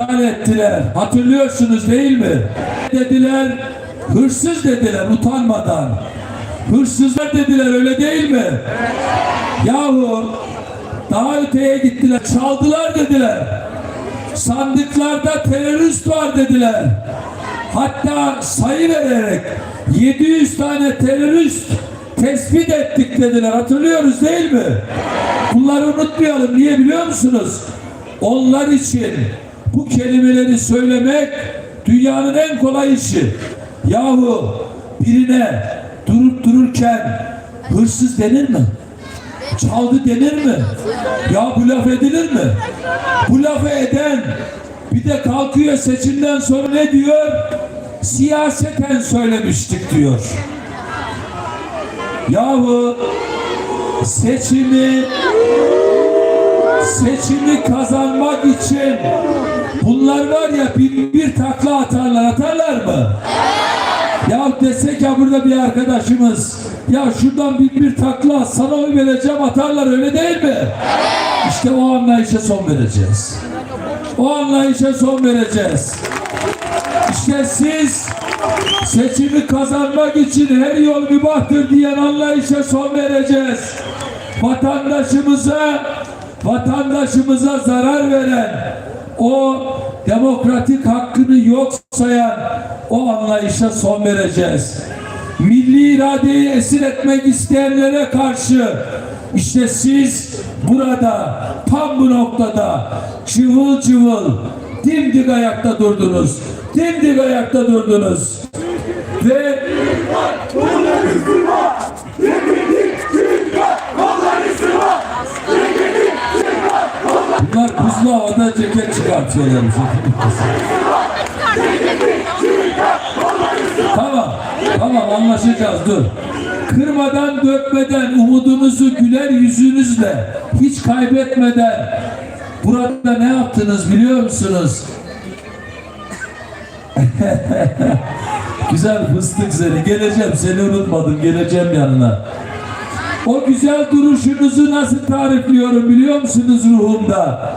ilan ettiler. Hatırlıyorsunuz değil mi? Dediler, hırsız dediler utanmadan. Hırsızlar dediler öyle değil mi? Yahu daha öteye gittiler, çaldılar dediler. Sandıklarda terörist var dediler. Hatta sayı vererek 700 tane terörist tespit ettik dediler. Hatırlıyoruz değil mi? Bunları unutmayalım. Niye biliyor musunuz? Onlar için bu kelimeleri söylemek dünyanın en kolay işi. Yahu birine durup dururken hırsız denir mi? Çaldı denir mi? Ya bu laf edilir mi? Bu lafı eden bir de kalkıyor seçimden sonra ne diyor? Siyaseten söylemiştik diyor. Yahu seçimi seçimi kazanmak için bunlar var ya bin bir takla atarlar atarlar mı? Ya desek ya burada bir arkadaşımız ya şuradan bin bir takla sana oy vereceğim atarlar öyle değil mi? İşte o anlayışa son vereceğiz. O anlayışa son vereceğiz. İşte siz seçimi kazanmak için her yol mübahtır diyen anlayışa son vereceğiz. Vatandaşımıza vatandaşımıza zarar veren o demokratik hakkını yok sayan o anlayışa son vereceğiz. Milli iradeyi esir etmek isteyenlere karşı işte siz burada tam bu noktada cıvıl cıvıl dimdik ayakta durdunuz. Dimdik ayakta durdunuz. Ve buzlu havada ceket çıkartıyorlarmış. tamam, tamam anlaşacağız dur. Kırmadan dökmeden umudunuzu güler yüzünüzle hiç kaybetmeden burada ne yaptınız biliyor musunuz? Güzel fıstık seni. Geleceğim. Seni unutmadım. Geleceğim yanına. O güzel duruşunuzu nasıl tarifliyorum biliyor musunuz ruhumda?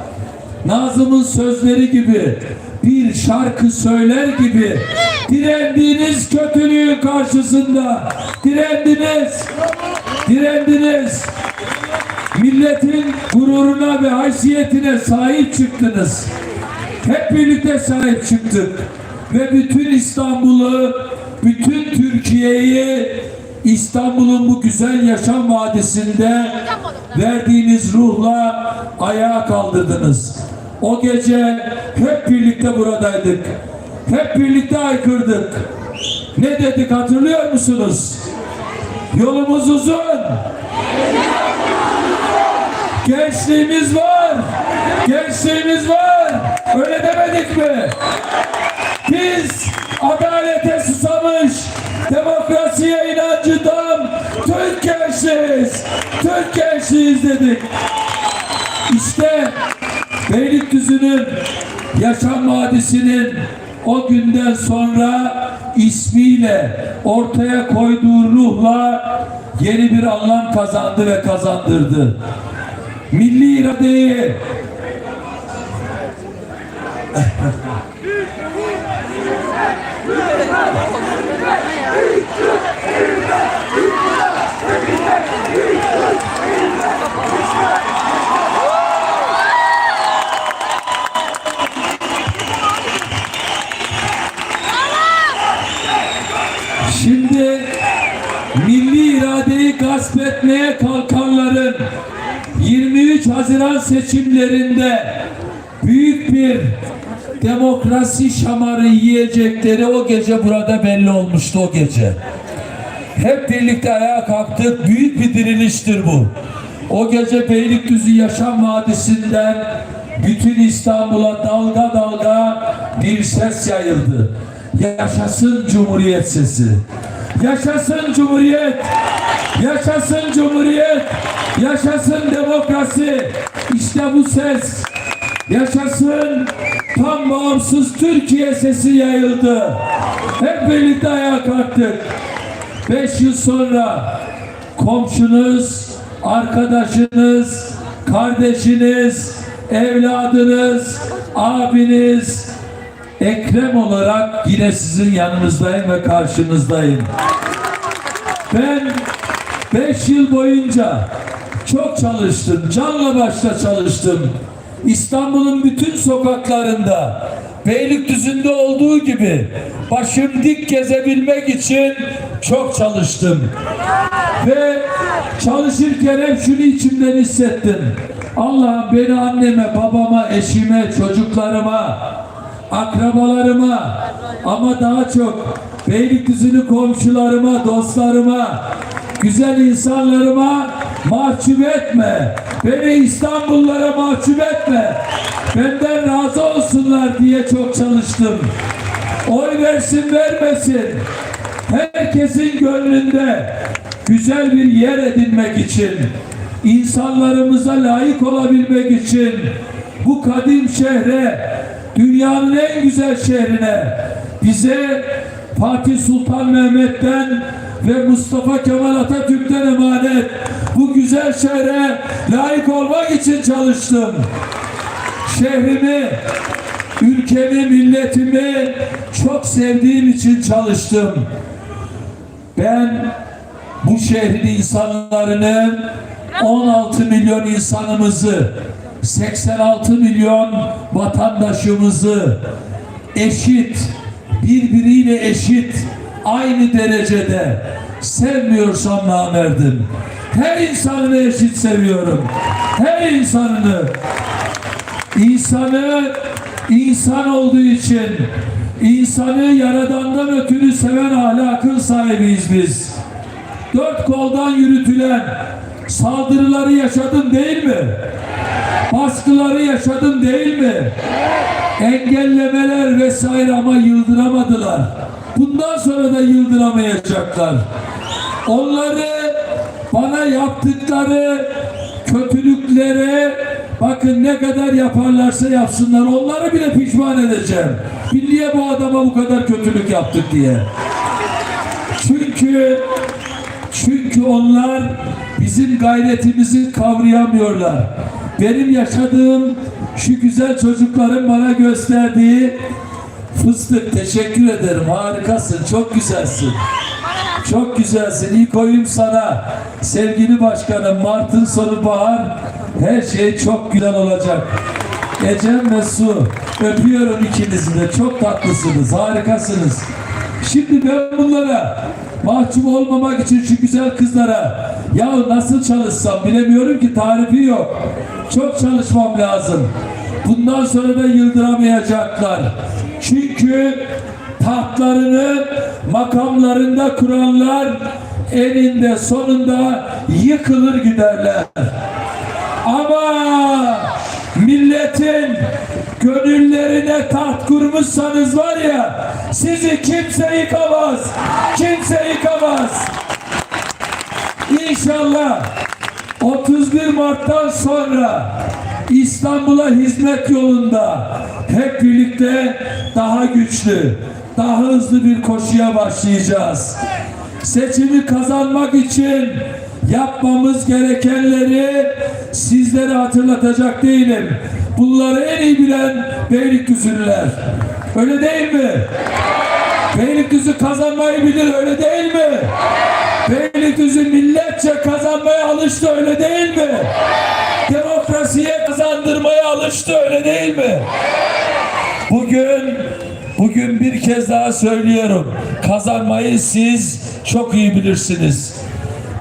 Nazım'ın sözleri gibi bir şarkı söyler gibi direndiğiniz kötülüğün karşısında direndiniz. Direndiniz. Milletin gururuna ve haysiyetine sahip çıktınız. Hep birlikte sahip çıktık. Ve bütün İstanbul'u, bütün Türkiye'yi İstanbul'un bu güzel yaşam vadisinde verdiğiniz ruhla ayağa kaldırdınız. O gece hep birlikte buradaydık. Hep birlikte aykırdık. Ne dedik hatırlıyor musunuz? Yolumuz uzun. Gençliğimiz var. Gençliğimiz var. Öyle demedik mi? Biz adalete susamış, demokrasiye inancı tam Türk gençliğiz. Türk gençliğiz dedik. İşte Beylikdüzü'nün yaşam vadisinin o günden sonra ismiyle ortaya koyduğu ruhla yeni bir anlam kazandı ve kazandırdı. Milli iradeyi milli iradeyi gasp etmeye kalkanların 23 Haziran seçimlerinde büyük bir demokrasi şamarı yiyecekleri o gece burada belli olmuştu o gece. Hep birlikte ayağa kalktık. Büyük bir diriliştir bu. O gece Beylikdüzü Yaşam Vadisi'nden bütün İstanbul'a dalga dalga bir ses yayıldı. Yaşasın Cumhuriyet sesi. Yaşasın Cumhuriyet. Yaşasın Cumhuriyet. Yaşasın demokrasi. İşte bu ses. Yaşasın tam bağımsız Türkiye sesi yayıldı. Hep birlikte ayağa kalktık. Beş yıl sonra komşunuz, arkadaşınız, kardeşiniz, evladınız, abiniz Ekrem olarak yine sizin yanınızdayım ve karşınızdayım. Ben 5 yıl boyunca çok çalıştım. Canla başla çalıştım. İstanbul'un bütün sokaklarında Beylikdüzü'nde olduğu gibi başım dik gezebilmek için çok çalıştım. Ve çalışırken hep şunu içimden hissettim. Allah'ım beni anneme, babama, eşime, çocuklarıma, akrabalarıma ama daha çok Beylikdüzü'nü komşularıma, dostlarıma, güzel insanlarıma mahcup etme. Beni İstanbullara mahcup etme. Benden razı olsunlar diye çok çalıştım. Oy versin vermesin. Herkesin gönlünde güzel bir yer edinmek için, insanlarımıza layık olabilmek için bu kadim şehre, dünyanın en güzel şehrine bize Fatih Sultan Mehmet'ten ve Mustafa Kemal Atatürk'ten emanet bu güzel şehre layık olmak için çalıştım. Şehrimi, ülkemi, milletimi çok sevdiğim için çalıştım. Ben bu şehrin insanlarını 16 milyon insanımızı 86 milyon vatandaşımızı eşit birbiriyle eşit aynı derecede sevmiyorsam namerdim. Her insanı eşit seviyorum. Her insanını İnsanı insan olduğu için insanı yaradandan ötürü seven ahlakın sahibiyiz biz. Dört koldan yürütülen saldırıları yaşadın değil mi? Baskıları yaşadın değil mi? Engellemeler vesaire ama yıldıramadılar. Bundan sonra da yıldıramayacaklar. Onları bana yaptıkları kötülüklere bakın ne kadar yaparlarsa yapsınlar onları bile pişman edeceğim. Niye bu adama bu kadar kötülük yaptık diye. Çünkü çünkü onlar bizim gayretimizi kavrayamıyorlar. Benim yaşadığım şu güzel çocukların bana gösterdiği fıstık teşekkür ederim harikasın çok güzelsin. Çok güzelsin. İlk oyum sana. Sevgili başkanım Mart'ın sonu bahar. Her şey çok güzel olacak. Ecem ve Su. Öpüyorum ikinizi de. Çok tatlısınız. Harikasınız. Şimdi ben bunlara mahcup olmamak için şu güzel kızlara ya nasıl çalışsam bilemiyorum ki tarifi yok. Çok çalışmam lazım. Bundan sonra da yıldıramayacaklar. Çünkü tahtlarını makamlarında kuranlar eninde sonunda yıkılır giderler. Ama milletin gönüllerine taht kurmuşsanız var ya sizi kimse yıkamaz. Kimse yıkamaz. İnşallah 31 Mart'tan sonra İstanbul'a hizmet yolunda hep birlikte daha güçlü, daha hızlı bir koşuya başlayacağız. Seçimi kazanmak için yapmamız gerekenleri sizlere hatırlatacak değilim. Bunları en iyi bilen Beylikdüzülüler. Öyle değil mi? Beylikdüzü kazanmayı bilir öyle değil mi? Beylikdüzü milletçe kazanmaya alıştı öyle değil mi? Demokrasiye kazandırmaya alıştı öyle değil mi? Bugün bugün bir kez daha söylüyorum. Kazanmayı siz çok iyi bilirsiniz.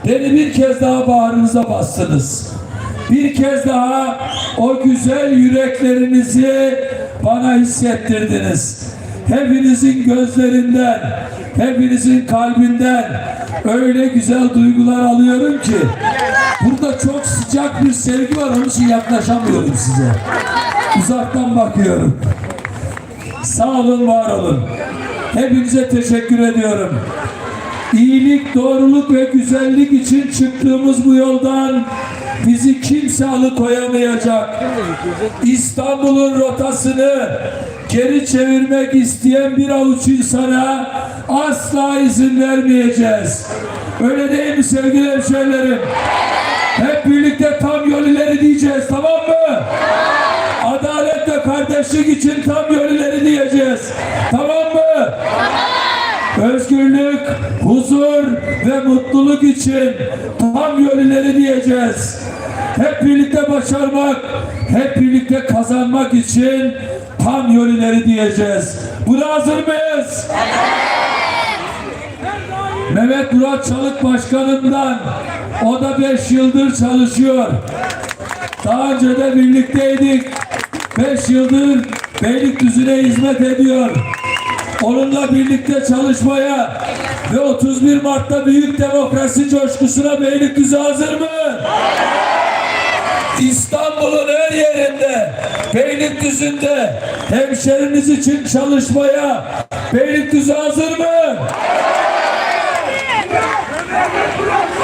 Beni bir kez daha bağrınıza bastınız. Bir kez daha o güzel yüreklerinizi bana hissettirdiniz. Hepinizin gözlerinden, hepinizin kalbinden öyle güzel duygular alıyorum ki burada çok sıcak bir sevgi var onun için yaklaşamıyorum size. Uzaktan bakıyorum. Sağ olun, var olun. Hepinize teşekkür ediyorum. İyilik, doğruluk ve güzellik için çıktığımız bu yoldan bizi kimse alıkoyamayacak. İstanbul'un rotasını geri çevirmek isteyen bir avuç insana asla izin vermeyeceğiz. Öyle değil mi sevgili hemşehrilerim? Hep birlikte tam yol ileri diyeceğiz tamam mı? Adaletle kalp Kardeşlik için tam yönleri diyeceğiz. Tamam mı? Özgürlük, huzur ve mutluluk için tam yönleri diyeceğiz. Hep birlikte başarmak, hep birlikte kazanmak için tam yönleri diyeceğiz. Buna hazır mıyız? Mehmet Murat Çalık Başkanı'ndan o da 5 yıldır çalışıyor. Daha önce de birlikteydik. 5 yıldır Beylikdüzü'ne hizmet ediyor. Onunla birlikte çalışmaya ve 31 Mart'ta büyük demokrasi coşkusuna Beylikdüzü hazır mı? İstanbul'un her yerinde, Beylikdüzü'nde hemşeriniz için çalışmaya Beylikdüzü hazır mı? Evet.